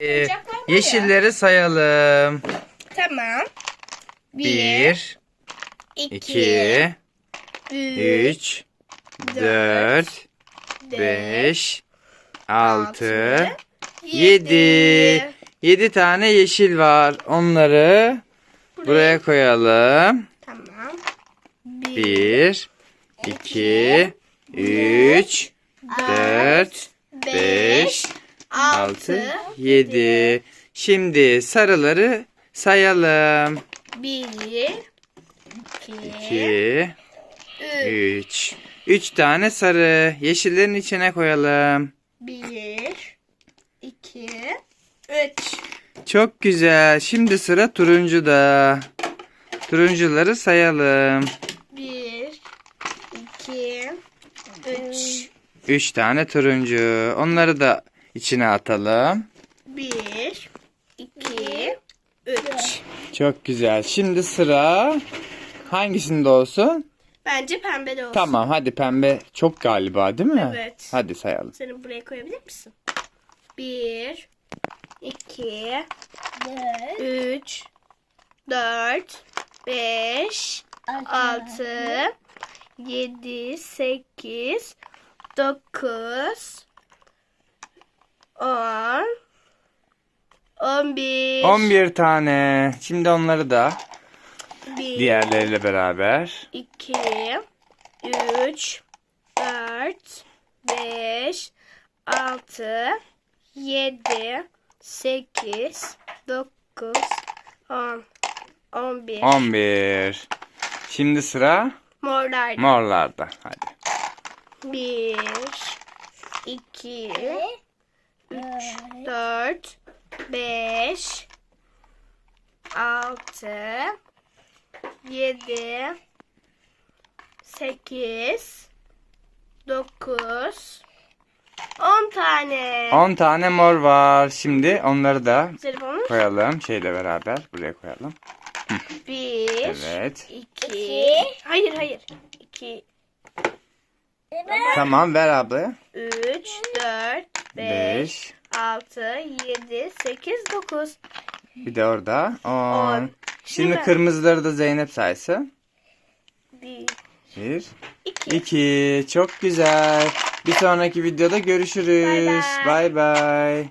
Ee, yeşilleri sayalım. Tamam. 1, 2, 3, 4, 5, 6, 7. 7 tane yeşil var. Onları buraya koyalım. Tamam. 1, 2, 3, 4, 5, 6, 7. Şimdi sarıları sayalım. 1 2 2, 3. 3 tane sarı. Yeşillerin içine koyalım. 1 2 3 Çok güzel. Şimdi sıra turuncuda. Turuncuları sayalım. 1 2 3 3 tane turuncu. Onları da içine atalım. 1 2 3 Çok güzel. Şimdi sıra hangisinde olsun? Bence pembe de olsun. Tamam hadi pembe çok galiba değil mi? Evet. Hadi sayalım. Seni buraya koyabilir misin? 1 2 3 4 5 6 7 8 9 10 11 11 tane. Şimdi onları da 1 diğerleriyle beraber. 2 3 4 5 6 7 8 9 10 11 11. Şimdi sıra Morlar. morlarda. Hadi. 1 2 3 4 5 6 7 8 9 10 tane. 10 tane mor var. Şimdi onları da Telefonu koyalım. Şeyle beraber buraya koyalım. 1 Evet. 2 Hayır hayır. 2 Tamam ver ablaya. 3 4 5 5. 6 7 8 9 Bir de orada 10. On. Şimdi Şimdi- kırmızıları da Zeynep saysın. 1 1, 2 2. Çok güzel. Bir sonraki videoda görüşürüz. Bay bay.